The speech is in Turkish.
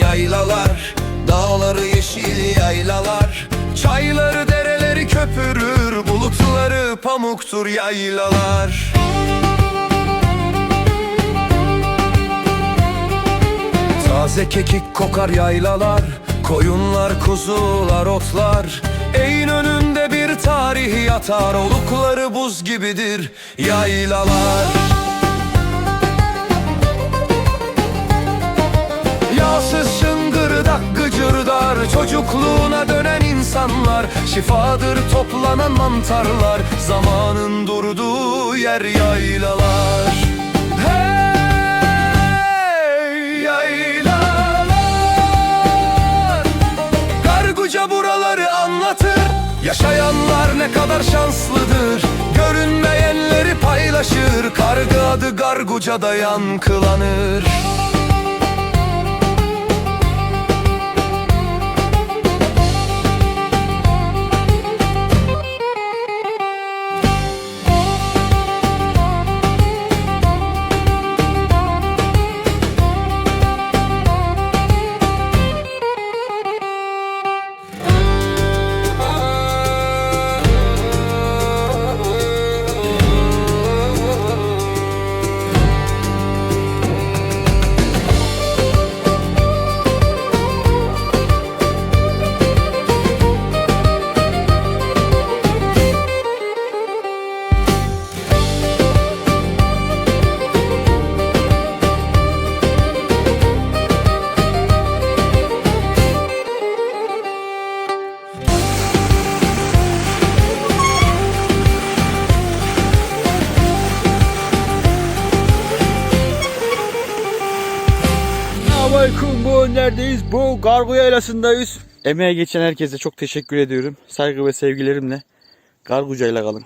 yaylalar Dağları yeşil yaylalar. Çayları dereleri köpürür Bulutları pamuktur yaylalar. Taze kekik kokar yaylalar Koyunlar kuzular otlar. Eğin önünde bir tarih yatar Olukları buz gibidir yaylalar Çocukluğuna dönen insanlar Şifadır toplanan mantarlar Zamanın durduğu yer yaylalar. Hey yaylalar. Karguca buraları anlatır. Yaşayanlar ne kadar şanslıdır. Görünmeyenleri paylaşır. Kargı adı Garguca'da yankılanır Selamünaleyküm bu neredeyiz? Bu Gargo Yaylası'ndayız. Emeğe geçen herkese çok teşekkür ediyorum. Saygı ve sevgilerimle Garguca'yla kalın.